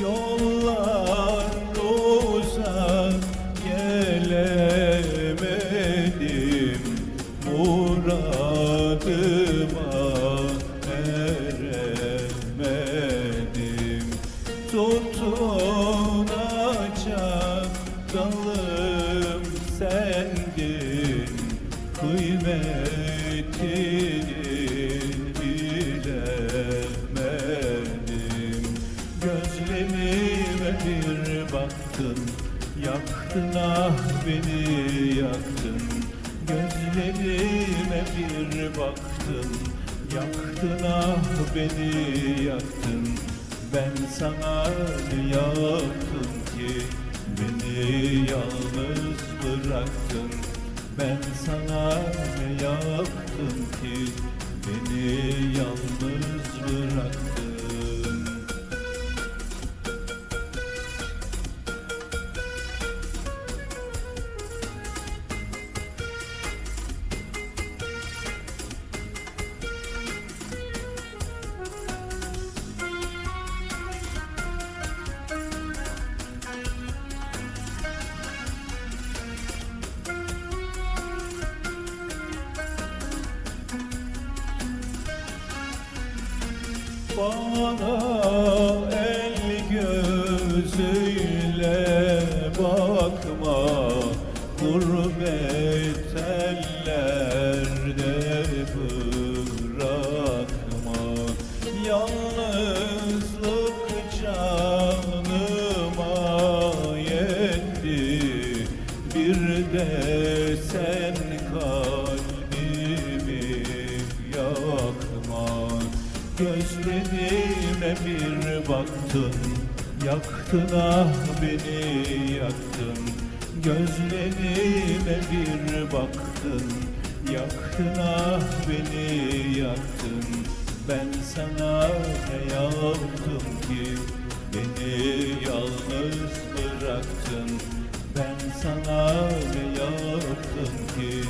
Yollar uzak gelemedim. Muradıma eremedim. Tutunacak dalım sendin Kıymetini Gözlerime bir baktın. Yaktın ah beni yaktın. Gözlerime bir baktın. Yaktın ah beni yaktın. Ben sana ne yaptım ki? Beni yalnız bıraktın. Ben sana ne yaptım ki? Beni yalnız bıraktın Bana el gözüyle bakma. Gurbet bırakma. Yalnızlık canıma yetti. Bir de sen kalbimi Gözlerime bir baktın Yaktın ah beni yaktın. Gözlerime bir baktın Yaktın ah beni yaktın. Ben sana ne yaptım ki Beni yalnız bıraktın? Ben sana ne yaptım ki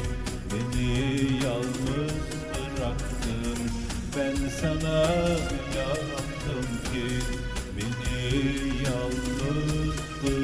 ben sana yaptım ki beni yalnız bırak.